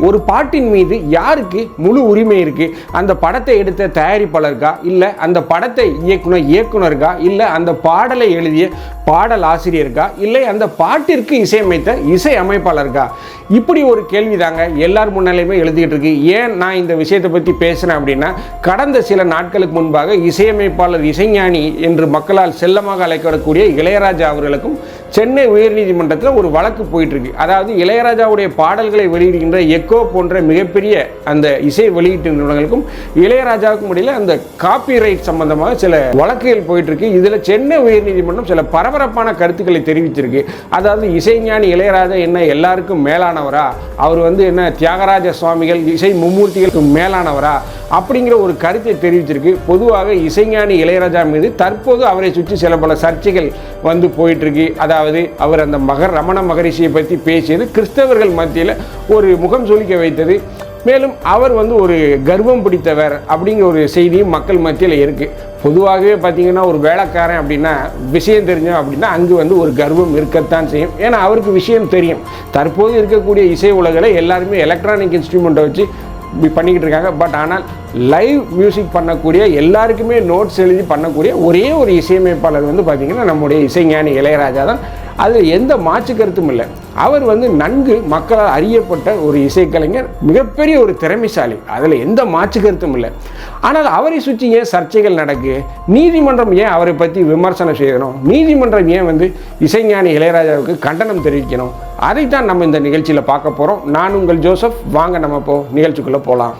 ஒரு பாட்டின் மீது யாருக்கு முழு உரிமை இருக்கு? அந்த படத்தை எடுத்த தயாரிப்பாளருக்கா? இல்லை அந்த படத்தை இயக்குனர் இயக்குனருக்கா? இல்லை அந்த பாடலை எழுதிய பாடல் ஆசிரியருக்கா? இல்லை அந்த பாட்டிற்கு இசையமைத்த இசை அமைப்பாளருக்கா? இப்படி ஒரு கேள்வி தாங்க எல்லார் முன்னாலேயுமே எழுதிக்கிட்டு இருக்கு. ஏன் நான் இந்த விஷயத்தை பற்றி பேசுகிறேன் அப்படின்னா கடந்த சில நாட்களுக்கு முன்பாக இசையமைப்பாளர் இசைஞானி என்று மக்களால் செல்லமாக அழைக்கப்படக்கூடிய இளையராஜா அவர்களுக்கும் சென்னை உயர்நீதிமன்றத்தில் ஒரு வழக்கு போயிட்டுருக்கு. அதாவது இளையராஜாவுடைய பாடல்களை வெளியிடுகின்ற எக்கோ போன்ற மிகப்பெரிய அந்த இசை வெளியீட்டு நிறுவனங்களுக்கும் இளையராஜாவுக்கும் இடையில் அந்த காப்பிரைட் சம்பந்தமாக சில வழக்குகள் போயிட்டுருக்கு. இதில் சென்னை உயர்நீதிமன்றம் சில பரபரப்பான கருத்துக்களை தெரிவிச்சிருக்கு அதாவது இசைஞானி இளையராஜா என்ன எல்லாருக்கும் மேலானவரா? அவர் வந்து என்ன தியாகராஜ சுவாமிகள் இசை மும்மூர்த்திகளுக்கு மேலானவரா? அப்படிங்கிற ஒரு கருத்தை தெரிவிச்சிருக்கு பொதுவாக இசைஞானி இளையராஜா மீது தற்போது அவரை சுற்றி சில பல சர்ச்சைகள் வந்து போயிட்டுருக்கு. அதாவது அதாவது அவர் அந்த மகர் ரமண மகரிஷியை பற்றி பேசியது கிறிஸ்தவர்கள் மத்தியில் ஒரு முகம் சுளிக்க வைத்தது. மேலும் அவர் வந்து ஒரு கர்வம் பிடித்தவர் அப்படிங்கிற ஒரு செய்தியும் மக்கள் மத்தியில் இருக்குது பொதுவாகவே பார்த்தீங்கன்னா ஒரு வேலைக்காரன் அப்படின்னா விஷயம் தெரிஞ்சோம் அப்படின்னா அங்கு வந்து ஒரு கர்வம் இருக்கத்தான் செய்யும். ஏன்னா அவருக்கு விஷயம் தெரியும். தற்போது இருக்கக்கூடிய இசை உலகில் எல்லாருமே எலக்ட்ரானிக் இன்ஸ்ட்ருமெண்ட்டை வச்சு பண்ணிக்கிட்டு இருக்காங்க. பட் ஆனால் லைவ் மியூசிக் பண்ணக்கூடிய எல்லாருக்குமே நோட்ஸ் எழுதி பண்ணக்கூடிய ஒரே ஒரு இசையமைப்பாளர் வந்து பார்த்திங்கன்னா நம்முடைய இசைஞானி இளையராஜா தான். அதில் எந்த மாற்று கருத்தும் இல்லை. அவர் வந்து நன்கு மக்களால் அறியப்பட்ட ஒரு இசைக்கலைஞர் மிகப்பெரிய ஒரு திறமைசாலி. அதில் எந்த மாற்று கருத்தும் இல்லை. ஆனால் அவரை சுற்றி ஏன் சர்ச்சைகள் நடக்கு? நீதிமன்றம் ஏன் அவரை பற்றி விமர்சனம் செய்யணும்? நீதிமன்றம் ஏன் வந்து இசைஞானி இளையராஜாவுக்கு கண்டனம் தெரிவிக்கணும்? அதைத்தான் நம்ம இந்த நிகழ்ச்சியில் பார்க்க போகிறோம் நான் உங்கள் ஜோசப். வாங்க நம்ம இப்போ நிகழ்ச்சிக்குள்ளே போகலாம்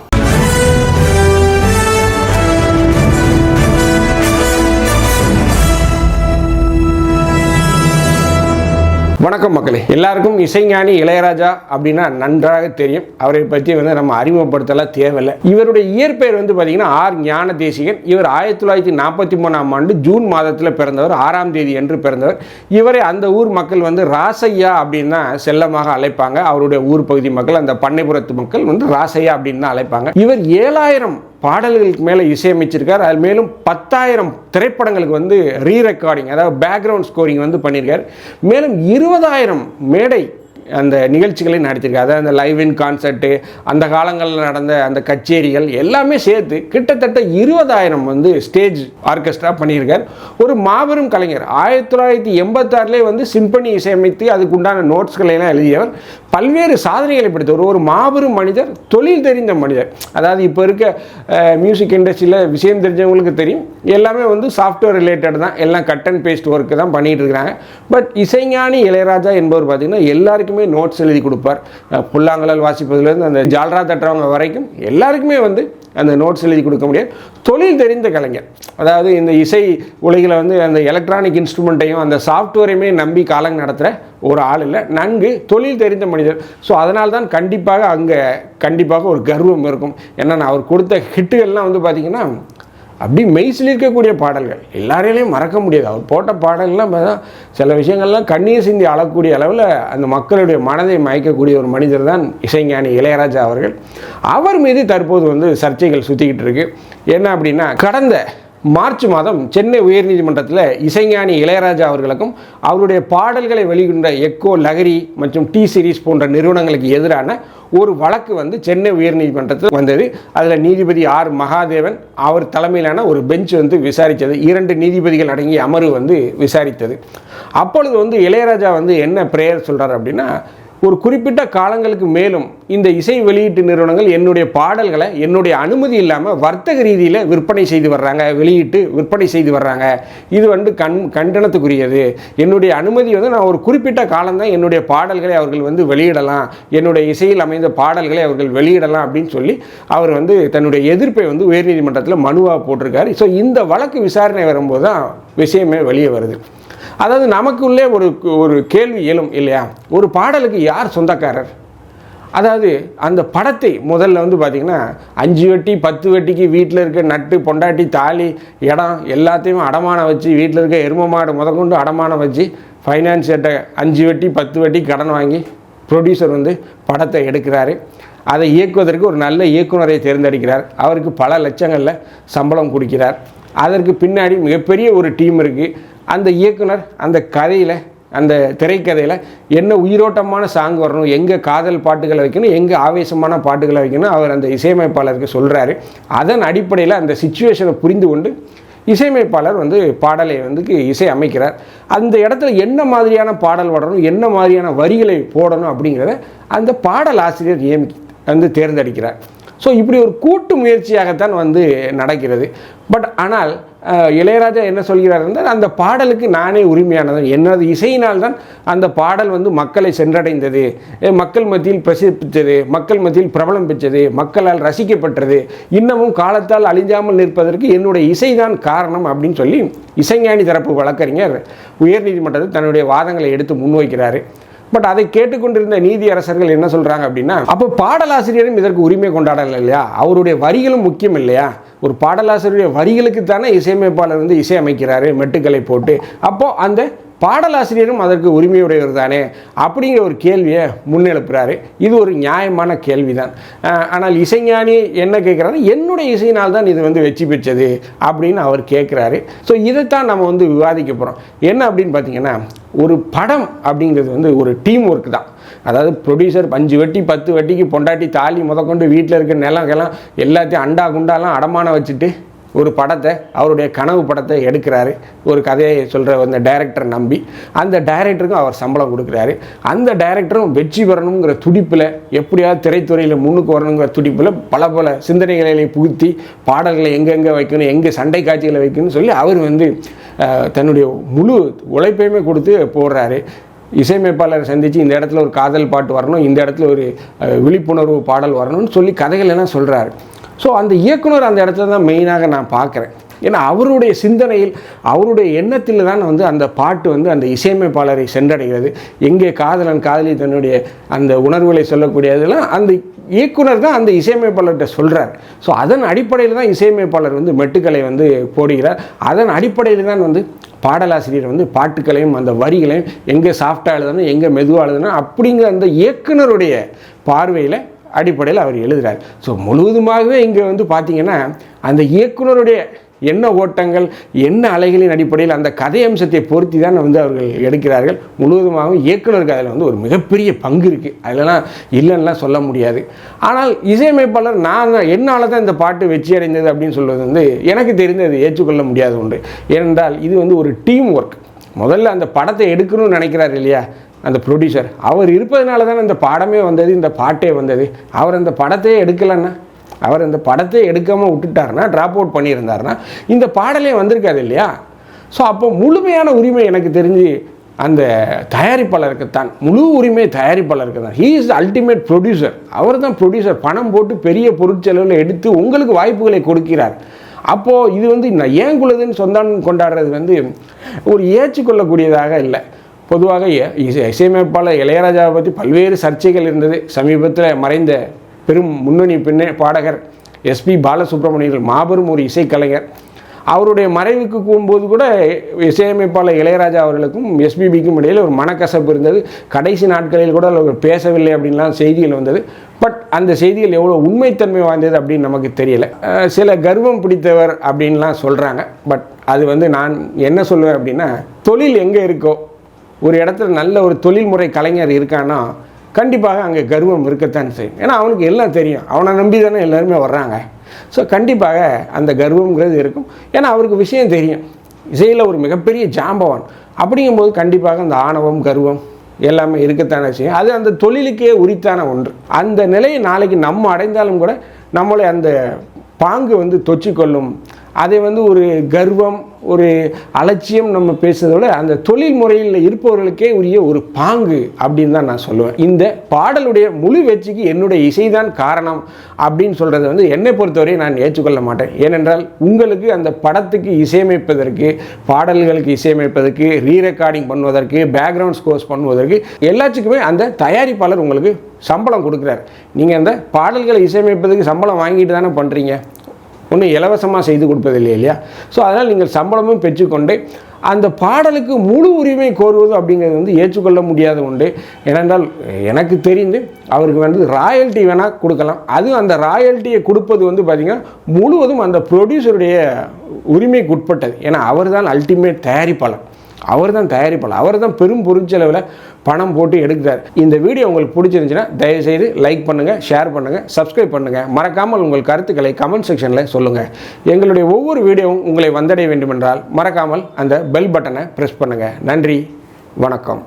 வணக்கம் மக்களே. எல்லாருக்கும் இசைஞானி இளையராஜா அப்படின்னா நன்றாக தெரியும். அவரை பற்றி வந்து நம்ம அறிமுகப்படுத்தலாம் தேவையில்லை. இவருடைய இயற்பெயர் வந்து பார்த்தீங்கன்னா ஆர் ஞான தேசிகன் இவர் ஆயிரத்தி தொள்ளாயிரத்தி நாற்பத்தி மூணாம் ஆண்டு ஜூன் மாதத்தில் பிறந்தவர் ஆறாம் தேதி என்று பிறந்தவர். இவரை அந்த ஊர் மக்கள் வந்து ராசையா அப்படின்னு தான் செல்லமாக அழைப்பாங்க. அவருடைய ஊர் பகுதி மக்கள் அந்த பண்ணைபுரத்து மக்கள் வந்து ராசையா அப்படின்னு தான் அழைப்பாங்க. இவர் ஏழாயிரம் பாடல்களுக்கு மேலே இசையமைச்சிருக்கார். அது மேலும் பத்தாயிரம் திரைப்படங்களுக்கு வந்து ரீ ரெக்கார்டிங் அதாவது பேக்ரவுண்ட் ஸ்கோரிங் வந்து பண்ணியிருக்கார் மேலும் இருபதாயிரம் மேடை அந்த நிகழ்ச்சிகளை நடத்தியிருக்காரு. அதாவது அந்த லைவ் இன் கான்சர்ட்டு அந்த காலங்களில் நடந்த அந்த கச்சேரிகள் எல்லாமே சேர்த்து கிட்டத்தட்ட இருபதாயிரம் வந்து ஸ்டேஜ் ஆர்கெஸ்ட்ரா பண்ணியிருக்கார். ஒரு மாபெரும் கலைஞர். ஆயிரத்தி தொள்ளாயிரத்தி எண்பத்தாறுலேயே வந்து சிம்பனி இசையமைத்து அதுக்கு உண்டான நோட்ஸ்களை எல்லாம் எழுதியவர். பல்வேறு சாதனைகளை படைத்தவர். ஒரு மாபெரும் மனிதர் தொழில் தெரிந்த மனிதர். அதாவது இப்போ இருக்க மியூசிக் இண்டஸ்ட்ரியில் விஷயம் தெரிஞ்சவங்களுக்கு தெரியும். எல்லாமே வந்து சாஃப்ட்வேர் ரிலேட்டட் தான். எல்லாம் கட் அண்ட் பேஸ்ட் ஒர்க்கு தான் பண்ணிகிட்டு இருக்கிறாங்க. பட் இசைஞானி இளையராஜா என்பவர் பார்த்திங்கன்னா எல்லாருக்குமே நோட்ஸ் எழுதி கொடுப்பார். புல்லாங்கலால் வாசிப்பதிலேருந்து வாசிப்பதுலேருந்து அந்த ஜால்ரா தட்டுறவங்க வரைக்கும் எல்லாருக்குமே வந்து அந்த நோட்ஸ் எழுதி கொடுக்க முடியாது. தொழில் தெரிந்த கலைஞர். அதாவது இந்த இசை உலகில் வந்து அந்த எலக்ட்ரானிக் இன்ஸ்ட்ருமெண்ட்டையும் அந்த சாஃப்ட்வேரையுமே நம்பி காலம் நடத்துகிற ஒரு ஆள் இல்லை. நன்கு தொழில் தெரிந்த மனிதர். ஸோ அதனால தான் கண்டிப்பாக அங்கே கண்டிப்பாக ஒரு கர்வம் இருக்கும். ஏன்னா அவர் கொடுத்த ஹிட்டுகள்லாம் வந்து பார்த்திங்கன்னா அப்படி மெய்சில் இருக்கக்கூடிய பாடல்கள். எல்லாரையிலையும் மறக்க முடியாது. அவர் போட்ட பாடல்கள்லாம் சில விஷயங்கள்லாம் கண்ணீர் சிந்தி அழக்கூடிய அளவில் அந்த மக்களுடைய மனதை மயக்கக்கூடிய ஒரு மனிதர் தான் இசைஞானி இளையராஜா அவர்கள். அவர் மீது தற்போது வந்து சர்ச்சைகள் சுற்றிக்கிட்டு இருக்கு. என்ன அப்படின்னா கடந்த மார்ச் மாதம் சென்னை உயர்நீதிமன்றத்தில் இசைஞானி இளையராஜா அவர்களுக்கும் அவருடைய பாடல்களை வெளியிடுகின்ற எக்கோ லகரி மற்றும் டி சீரிஸ் போன்ற நிறுவனங்களுக்கு எதிரான ஒரு வழக்கு வந்து சென்னை உயர்நீதிமன்றத்தில் வந்தது. அதில் நீதிபதி ஆர். மகாதேவன் அவர் தலைமையிலான ஒரு பெஞ்ச் வந்து விசாரித்தது. இரண்டு நீதிபதிகள் அடங்கிய அமர்வு வந்து விசாரித்தது. அப்பொழுது வந்து இளையராஜா வந்து என்ன ப்ரேயர் சொல்கிறார் அப்படின்னா ஒரு குறிப்பிட்ட காலங்களுக்கு மேலும் இந்த இசை வெளியீட்டு நிறுவனங்கள் என்னுடைய பாடல்களை என்னுடைய அனுமதி இல்லாமல் வர்த்தக ரீதியில் விற்பனை செய்து வர்றாங்க வெளியிட்டு விற்பனை செய்து வர்றாங்க. இது வந்து கண் கண்டனத்துக்குரியது. என்னுடைய அனுமதி வந்து நான் ஒரு குறிப்பிட்ட காலம்தான் என்னுடைய பாடல்களை அவர்கள் வந்து வெளியிடலாம். என்னுடைய இசையில் அமைந்த பாடல்களை அவர்கள் வெளியிடலாம் அப்படின்னு சொல்லி அவர் வந்து தன்னுடைய எதிர்ப்பை வந்து உயர்நீதிமன்றத்தில் மனுவாக போட்டிருக்காரு. ஸோ இந்த வழக்கு விசாரணை வரும்போது தான் விஷயமே வெளியே வருது. அதாவது நமக்குள்ளே ஒரு ஒரு கேள்வி எழும் இல்லையா? ஒரு பாடலுக்கு யார் சொந்தக்காரர்? அதாவது அந்த படத்தை முதல்ல வந்து பார்த்திங்கன்னா அஞ்சு வட்டி பத்து வட்டிக்கு வீட்டில் இருக்க நட்டு பொண்டாட்டி தாலி இடம் எல்லாத்தையும் அடமானம் வச்சு வீட்டில் இருக்க எரும மாடு முதற்கொண்டு அடமானம் வச்சு ஃபைனான்ஸ் அஞ்சு வட்டி பத்து வட்டி கடன் வாங்கி ப்ரொடியூசர் வந்து படத்தை எடுக்கிறாரு. அதை இயக்குவதற்கு ஒரு நல்ல இயக்குனரை தேர்ந்தெடுக்கிறார். அவருக்கு பல லட்சங்களில் சம்பளம் கொடுக்கிறார். அதற்கு பின்னாடி மிகப்பெரிய ஒரு டீம் இருக்குது அந்த இயக்குனர் அந்த கதையில் அந்த திரைக்கதையில் என்ன உயிரோட்டமான சாங் வரணும் எங்கே காதல் பாட்டுகளை வைக்கணும் எங்கே ஆவேசமான பாட்டுகளை வைக்கணும் அவர் அந்த இசையமைப்பாளருக்கு சொல்கிறாரு அதன் அடிப்படையில் அந்த சுச்சுவேஷனை புரிந்து கொண்டு இசையமைப்பாளர் வந்து பாடலை வந்து இசை அமைக்கிறார். அந்த இடத்துல என்ன மாதிரியான பாடல் வரணும் என்ன மாதிரியான வரிகளை போடணும் அப்படிங்கிறத அந்த பாடல் ஆசிரியர் நியமி வந்து தேர்ந்தெடுக்கிறார். ஸோ இப்படி ஒரு கூட்டு முயற்சியாகத்தான் வந்து நடக்கிறது. பட் ஆனால் இளையராஜா என்ன சொல்கிறார் என்றால் அந்த பாடலுக்கு நானே உரிமையானது எனது இசையினால் தான் அந்த பாடல் வந்து மக்களை சென்றடைந்தது. மக்கள் மத்தியில் பிரசிப்பித்தது மக்கள் மத்தியில் பிரபலம் பெற்றது மக்களால் ரசிக்கப்பட்டது. இன்னமும் காலத்தால் அழிஞ்சாமல் நிற்பதற்கு என்னுடைய இசைதான் காரணம் அப்படின்னு சொல்லி இசைஞானி தரப்பு வழக்கறிஞர் உயர்நீதிமன்றத்தில் தன்னுடைய வாதங்களை எடுத்து முன்வைக்கிறாரு. பட் அதை கேட்டுக்கொண்டிருந்த நீதியரசர்கள் என்ன சொல்றாங்க அப்படின்னா அப்போ பாடலாசிரியரும் இதற்கு உரிமை கொண்டாடல இல்லையா? அவருடைய வரிகளும் முக்கியம் இல்லையா? ஒரு பாடலாசிரியருடைய வரிகளுக்கு தானே இசையமைப்பாளர் வந்து இசையமைக்கிறாரு மெட்டுக்களை போட்டு. அப்போ அந்த பாடலாசிரியரும் அதற்கு உரிமையுடையவர் தானே அப்படிங்கிற ஒரு கேள்வியை முன்னெழுப்புறாரு. இது ஒரு நியாயமான கேள்விதான். தான் ஆனால் இசைஞானி என்ன கேட்குறாரு? என்னுடைய இசையினால் தான் இது வந்து வெற்றி பெற்றது அப்படின்னு அவர் கேட்குறாரு. ஸோ இதைத்தான் நம்ம வந்து விவாதிக்க போகிறோம் என்ன அப்படின்னு பார்த்தீங்கன்னா ஒரு படம் அப்படிங்கிறது வந்து ஒரு டீம் ஒர்க் தான். அதாவது ப்ரொடியூசர் அஞ்சு வட்டி பத்து வட்டிக்கு பொண்டாட்டி தாலி முதற்கொண்டு வீட்டில் இருக்கிற நிலம் கிளம் எல்லாத்தையும் அண்டா குண்டாலாம் அடமானம் வச்சுட்டு ஒரு படத்தை அவருடைய கனவு படத்தை எடுக்கிறாரு. ஒரு கதையை சொல்கிற அந்த டைரக்டர் நம்பி அந்த டைரக்டருக்கும் அவர் சம்பளம் கொடுக்குறாரு. அந்த டைரக்டரும் வெற்றி பெறணுங்கிற துடிப்பில் எப்படியாவது திரைத்துறையில் முன்னுக்கு வரணுங்கிற துடிப்பில் பல பல சிந்தனைகளை புகுத்தி பாடல்களை எங்கெங்கே வைக்கணும் எங்கே சண்டை காட்சிகளை வைக்கணும்னு சொல்லி அவர் வந்து தன்னுடைய முழு உழைப்பையுமே கொடுத்து போடுறாரு. இசையமைப்பாளரை சந்தித்து இந்த இடத்துல ஒரு காதல் பாட்டு வரணும் இந்த இடத்துல ஒரு விழிப்புணர்வு பாடல் வரணும்னு சொல்லி கதைகள் எல்லாம் சொல்கிறாரு ஸோ அந்த இயக்குனர் அந்த இடத்துல தான் மெயினாக நான் பார்க்குறேன். ஏன்னா அவருடைய சிந்தனையில் அவருடைய எண்ணத்தில் தான் வந்து அந்த பாட்டு வந்து அந்த இசையமைப்பாளரை சென்றடைகிறது. எங்கே காதலன் காதலி தன்னுடைய அந்த உணர்வுகளை சொல்லக்கூடியதெல்லாம் அந்த இயக்குனர் தான் அந்த இசையமைப்பாளர்கிட்ட சொல்கிறார் ஸோ அதன் அடிப்படையில் தான் இசையமைப்பாளர் வந்து மெட்டுக்களை வந்து போடுகிறார். அதன் அடிப்படையில் தான் வந்து பாடலாசிரியர் வந்து பாட்டுக்களையும் அந்த வரிகளையும் எங்கே சாஃப்டாக எழுதணும் எங்கே மெதுவாக எழுதணும் அப்படிங்கிற அந்த இயக்குனருடைய பார்வையில் அடிப்படையில் அவர் எழுதுகிறார் ஸோ முழுவதுமாகவே இங்கே வந்து பார்த்தீங்கன்னா அந்த இயக்குனருடைய என்ன ஓட்டங்கள் என்ன அலைகளின் அடிப்படையில் அந்த கதை அம்சத்தை பொருத்தி தான் வந்து அவர்கள் எடுக்கிறார்கள். முழுவதுமாகவும் இயக்குனருக்கு அதில் வந்து ஒரு மிகப்பெரிய பங்கு இருக்குது அதெல்லாம் இல்லைன்னா சொல்ல முடியாது. ஆனால் இசையமைப்பாளர் நான் என்னால் தான் இந்த பாட்டு வெற்றி அடைந்தது அப்படின்னு சொல்வது வந்து எனக்கு தெரிந்தது ஏற்றுக்கொள்ள முடியாத ஒன்று. ஏனென்றால் இது வந்து ஒரு டீம் ஒர்க் முதல்ல அந்த படத்தை எடுக்கணும்னு நினைக்கிறார் இல்லையா? அந்த ப்ரொடியூசர் அவர் இருப்பதனால தான் இந்த பாடமே வந்தது இந்த பாட்டே வந்தது. அவர் அந்த படத்தையே எடுக்கலைன்னா அவர் இந்த படத்தை எடுக்காமல் விட்டுட்டாருன்னா ட்ராப் அவுட் பண்ணியிருந்தாருன்னா இந்த பாடலே வந்திருக்காது இல்லையா? ஸோ அப்போ முழுமையான உரிமை எனக்கு தெரிஞ்சு அந்த தயாரிப்பாளருக்கு தான் முழு உரிமை தயாரிப்பாளருக்கு தான் ஹீ இஸ் அல்டிமேட் ப்ரொடியூசர் அவர் தான் ப்ரொடியூசர் பணம் போட்டு பெரிய பொருட்செலவில் எடுத்து உங்களுக்கு வாய்ப்புகளை கொடுக்கிறார். அப்போது இது வந்து நான் ஏன் குழுதுன்னு சொந்தம் கொண்டாடுறது வந்து ஒரு ஏற்றுக்கொள்ளக்கூடியதாக இல்லை. பொதுவாக இசை இசையமைப்பாளர் இளையராஜாவை பற்றி பல்வேறு சர்ச்சைகள் இருந்தது. சமீபத்தில் மறைந்த பெரும் முன்னணி பின்னே பாடகர் எஸ்பி பாலசுப்ரமணியன் மாபெரும் ஒரு இசைக்கலைஞர். அவருடைய மறைவுக்கு போகும்போது கூட இசையமைப்பாளர் இளையராஜா அவர்களுக்கும் எஸ்பிபிக்கும் இடையில் ஒரு மனக்கசப்பு இருந்தது. கடைசி நாட்களில் கூட அவர் பேசவில்லை அப்படின்லாம் செய்திகள் வந்தது. பட் அந்த செய்திகள் எவ்வளோ உண்மைத்தன்மை வாய்ந்தது அப்படின்னு நமக்கு தெரியல. சில கர்வம் பிடித்தவர் அப்படின்லாம் சொல்கிறாங்க பட் அது வந்து நான் என்ன சொல்லுவேன் அப்படின்னா தொழில் எங்கே இருக்கோ ஒரு இடத்துல நல்ல ஒரு தொழில்முறை கலைஞர் இருக்கான்னா கண்டிப்பாக அங்கே கர்வம் இருக்கத்தான் செய்யும். ஏன்னா அவனுக்கு எல்லாம் தெரியும். அவனை நம்பி தானே எல்லாருமே வர்றாங்க. ஸோ கண்டிப்பாக அந்த கர்வம்ங்கிறது இருக்கும். ஏன்னா அவருக்கு விஷயம் தெரியும். இசையில் ஒரு மிகப்பெரிய ஜாம்பவான். அப்படிங்கும்போது கண்டிப்பாக அந்த ஆணவம் கர்வம் எல்லாமே இருக்கத்தானே செய்யும். அது அந்த தொழிலுக்கே உரித்தான ஒன்று. அந்த நிலையை நாளைக்கு நம்ம அடைந்தாலும் கூட நம்மளை அந்த பாங்கு வந்து தொச்சிக்கொள்ளும் அதை வந்து ஒரு கர்வம் ஒரு அலட்சியம் நம்ம பேசுறதை விட அந்த தொழில் முறையில் இருப்பவர்களுக்கே உரிய ஒரு பாங்கு அப்படின்னு தான் நான் சொல்லுவேன். இந்த பாடலுடைய முழு வெற்றிக்கு என்னுடைய இசைதான் காரணம் அப்படின்னு சொல்கிறத வந்து என்னை பொறுத்தவரை நான் ஏற்றுக்கொள்ள மாட்டேன். ஏனென்றால் உங்களுக்கு அந்த படத்துக்கு இசையமைப்பதற்கு பாடல்களுக்கு இசையமைப்பதற்கு ரீ ரெக்கார்டிங் பண்ணுவதற்கு பேக்ரவுண்ட் ஸ்கோர்ஸ் பண்ணுவதற்கு எல்லாத்துக்குமே அந்த தயாரிப்பாளர் உங்களுக்கு சம்பளம் கொடுக்குறாரு. நீங்கள் அந்த பாடல்களை இசையமைப்பதற்கு சம்பளம் வாங்கிட்டு தானே பண்ணுறீங்க ஒன்றும் இலவசமாக செய்து கொடுப்பதில்லை இல்லையா? ஸோ அதனால் நீங்கள் சம்பளமும் பெற்றுக்கொண்டு அந்த பாடலுக்கு முழு உரிமை கோருவது அப்படிங்கிறது வந்து ஏற்றுக்கொள்ள முடியாத உண்டு ஏனென்றால் எனக்கு தெரிந்து அவருக்கு வந்து ராயல்ட்டி வேணால் கொடுக்கலாம். அதுவும் அந்த ராயல்ட்டியை கொடுப்பது வந்து பார்த்திங்கன்னா முழுவதும் அந்த ப்ரொடியூசருடைய உரிமைக்கு உட்பட்டது. ஏன்னா அவர் தான் அல்டிமேட் தயாரிப்பாளர். அவர் தான் தயாரிப்பாளர். அவர் தான் பெரும் பொருட்செலவில் பணம் போட்டு எடுக்கிறார். இந்த வீடியோ உங்களுக்கு பிடிச்சிருந்துச்சுன்னா தயவுசெய்து லைக் பண்ணுங்கள் ஷேர் பண்ணுங்கள் சப்ஸ்கிரைப் பண்ணுங்கள் மறக்காமல் உங்கள் கருத்துக்களை கமெண்ட் செக்ஷனில் சொல்லுங்கள் எங்களுடைய ஒவ்வொரு வீடியோவும் உங்களை வந்தடைய வேண்டுமென்றால் மறக்காமல் அந்த பெல் பட்டனை ப்ரெஸ் பண்ணுங்கள் நன்றி வணக்கம்.